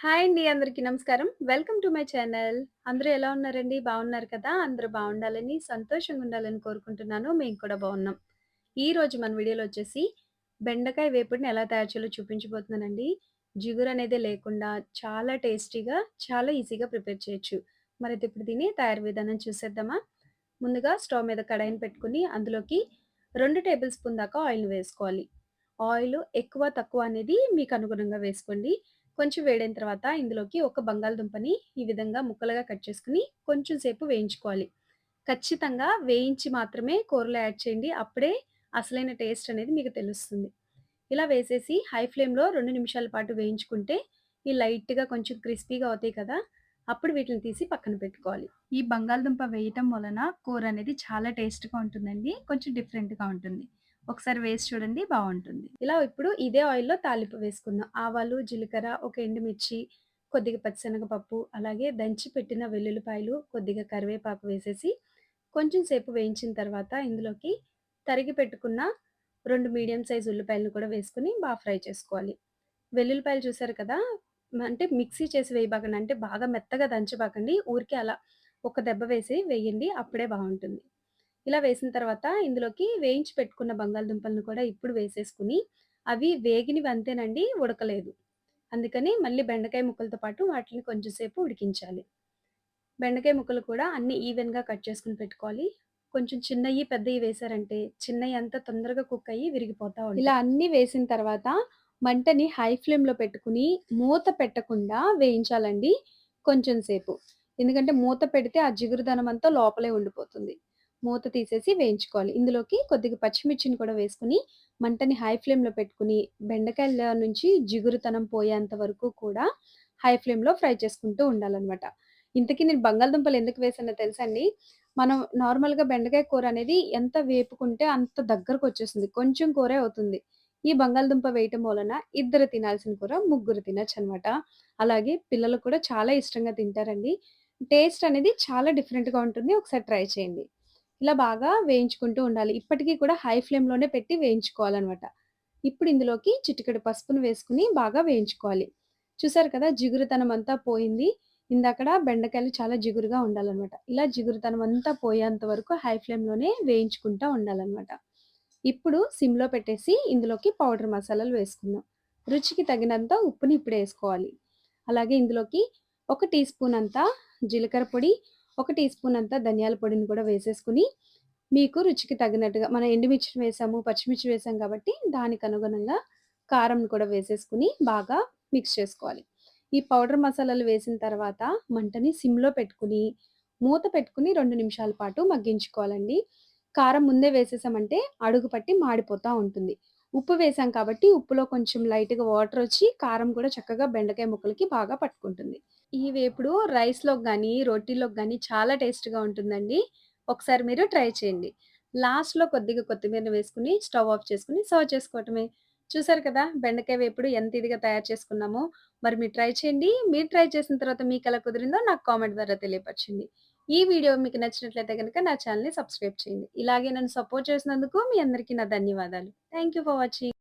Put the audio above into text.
Hi అండి. అందరికీ నమస్కారం. Welcome to my channel. అందరూ ఎలా ఉన్నారండి? బాగున్నారు కదా! అందరూ బాగుండాలని సంతోషంగా ఉండాలని కోరుకుంటున్నాను. మేము కూడా బాగున్నాం ఈరోజు మన వీడియోలో వచ్చేసి బెండకాయ వేపుడుని ఎలా తయారు చేయాలో చూపించబోతున్నానండి. జిగురనేదే లేకుండా చాలా టేస్టీగా, చాలా ఈజీగా ప్రిపేర్ చేయొచ్చు. మరి ఇప్పుడు దీని తయారు విధానం చూసేద్దామా? ముందుగా స్టవ్ మీద కడాయిని పెట్టుకొని అందులోకి రెండు టేబుల్ స్పూన్ దాకా ఆయిల్‌ని వేసుకోవాలి. ఆయిల్ ఎక్కువ, తక్కువ అనేది మీకు అనుగుణంగా వేసుకోండి. కొంచెం వేడైన తర్వాత ఇందులోకి ఒక బంగాళదుంపని ఈ విధంగా ముక్కలుగా కట్ చేసుకుని కొంచెం సేపు వేయించుకోవాలి. ఖచ్చితంగా వేయించి మాత్రమే కూరలో యాడ్ చేయండి. అప్పుడే అసలైన టేస్ట్ అనేది మీకు తెలుస్తుంది. ఇలా వేసేసి హై ఫ్లేమ్‌లో రెండు నిమిషాల పాటు వేయించుకుంటే ఈ లైట్‌గా కొంచెం క్రిస్పీగా అవుతాయి కదా! అప్పుడు వీటిని తీసి పక్కన పెట్టుకోవాలి. ఈ బంగాళదుంప వేయటం వలన కూర అనేది చాలా టేస్ట్‌గా ఉంటుందండి. కొంచెం డిఫరెంట్‌గా ఉంటుంది. ఒకసారి వేసి చూడండి బాగుంటుంది ఇలా ఇప్పుడు ఇదే ఆయిల్‌లో తాలింపు వేసుకుందాం. ఆవాలు, జీలకర్ర, ఒక ఎండుమిర్చి, కొద్దిగా పచ్చిశనగపప్పు, అలాగే దంచి పెట్టిన వెల్లుల్లిపాయలు, కొద్దిగా కరివేపాకు వేసేసి కొంచెం సేపు వేయించిన తర్వాత ఇందులోకి తరిగి పెట్టుకున్న రెండు మీడియం సైజ్ ఉల్లిపాయలను కూడా వేసుకొని బాగా ఫ్రై చేసుకోవాలి. వెల్లుల్లిపాయలు చూసారు కదా! అంటే మిక్సీ చేసి వేయబాకండి. అంటే బాగా మెత్తగా దంచబాకండి. ఊరికే అలా ఒక దెబ్బ వేసి వేయండి. అప్పుడే బాగుంటుంది ఇలా వేసిన తర్వాత ఇందులోకి వేయించి పెట్టుకున్న బంగాళదుంపలను కూడా ఇప్పుడు వేసేసుకొని అవి వేగినవి అంతేనండి ఉడకలేదు. అందుకని మళ్ళీ బెండకాయ ముక్కలతో పాటు వాటిని కొంచెం సేపు ఉడికించాలి. బెండకాయ ముక్కలు కూడా అన్ని ఈవెన్‌గా కట్ చేసుకొని పెట్టుకోవాలి. కొంచెం చిన్నవి పెద్దవి వేశారంటే చిన్నవి అంతా తొందరగా కుక్ అయ్యి విరిగిపోతా ఉంటాయి. ఇలా అన్ని వేసిన తర్వాత మంటని హై ఫ్లేమ్‌లో పెట్టుకొని మూత పెట్టకుండా వేయించాలండి కొంచెం సేపు. ఎందుకంటే మూత పెడితే ఆ జిగురుదనం అంతా లోపలే ఉండిపోతుంది. మూత తీసేసి వేయించుకోవాలి. ఇందులోకి కొద్దిగా పచ్చిమిర్చిని కూడా వేసుకుని మంటని హై ఫ్లేమ్‌లో పెట్టుకొని బెండకాయల నుంచి జిగురుతనం పోయేంత వరకు కూడా హై ఫ్లేమ్‌లో ఫ్రై చేసుకుంటూ ఉండాలన్నమాట ఇంతకీ నేను బంగాళదుంపలు ఎందుకు వేసానో తెలుసా అండి? మనం నార్మల్‌గా బెండకాయ కూర అనేది ఎంత వేపుకుంటే అంత దగ్గరకు వచ్చేస్తుంది కొంచెం కూరే అవుతుంది. ఈ బంగాళదుంప వేయటం వలన ఇద్దరు తినాల్సిన కూర ముగ్గురు తినచ్చు అనమాట అలాగే పిల్లలు కూడా చాలా ఇష్టంగా తింటారండి. టేస్ట్ అనేది చాలా డిఫరెంట్‌గా ఉంటుంది. ఒకసారి ట్రై చేయండి. ఇలా బాగా వేయించుకుంటూ ఉండాలి. ఇప్పటికీ కూడా హై ఫ్లేమ్‌లోనే పెట్టి వేయించుకోవాలన్నమాట ఇప్పుడు ఇందులోకి చిటికెడు పసుపును వేసుకుని బాగా వేయించుకోవాలి. చూసారు కదా! జిగురుతనం అంతా పోయింది. ఇందాకడ బెండకాయలు చాలా జిగురుగా ఉండాలన్నమాట ఇలా జిగురుతనం అంతా పోయేంత వరకు హై ఫ్లేమ్‌లోనే వేయించుకుంటూ ఉండాలన్నమాట ఇప్పుడు సిమ్‌లో పెట్టేసి ఇందులోకి పౌడర్ మసాలాలు వేసుకుందాం. రుచికి తగినంత ఉప్పుని ఇప్పుడేసుకోవాలి. అలాగే ఇందులోకి ఒక టీ స్పూన్ అంతా జీలకర్ర పొడి, ఒక టీ స్పూన్ అంతా ధనియాల పొడిని కూడా వేసేసుకుని మీకు రుచికి తగినట్టుగా మనం ఎండుమిర్చి వేసాము, పచ్చిమిర్చి వేసాం కాబట్టి దానికి అనుగుణంగా కారం కూడా వేసేసుకొని బాగా మిక్స్ చేసుకోవాలి. ఈ పౌడర్ మసాలాలు వేసిన తర్వాత మంటని సిమ్‌లో పెట్టుకుని మూత పెట్టుకొని రెండు నిమిషాల పాటు మగ్గించుకోవాలండి. కారం ముందే వేసేసామంటే అడుగు పట్టి మాడిపోతూ ఉంటుంది. ఉప్పు వేసాం కాబట్టి ఉప్పులో కొంచెం లైట్‌గా వాటర్ వచ్చి కారం కూడా చక్కగా బెండకాయ ముక్కలకి బాగా పట్టుకుంటుంది. ఈ వేపుడు రైస్‌లోకి కానీ రొట్టీలోకి కానీ చాలా టేస్ట్‌గా ఉంటుందండి. ఒకసారి మీరు ట్రై చేయండి. లాస్ట్‌లో కొద్దిగా కొత్తిమీర వేసుకుని స్టవ్ ఆఫ్ చేసుకుని సర్వ్ చేసుకోవటమే. చూసారు కదా! బెండకాయ వేపుడు ఎంత ఇదిగా తయారు చేసుకున్నామో. మరి మీరు ట్రై చేయండి. మీరు ట్రై చేసిన తర్వాత మీకు ఎలా కుదిరిందో నాకు కామెంట్ ద్వారా తెలియపరచండి. ఈ వీడియో మీకు నచ్చినట్లయితే కనుక నా ఛానల్ని సబ్స్క్రైబ్ చేయండి. ఇలాగే నన్ను సపోర్ట్ చేసినందుకు మీ అందరికీ నా ధన్యవాదాలు. Thank you for watching.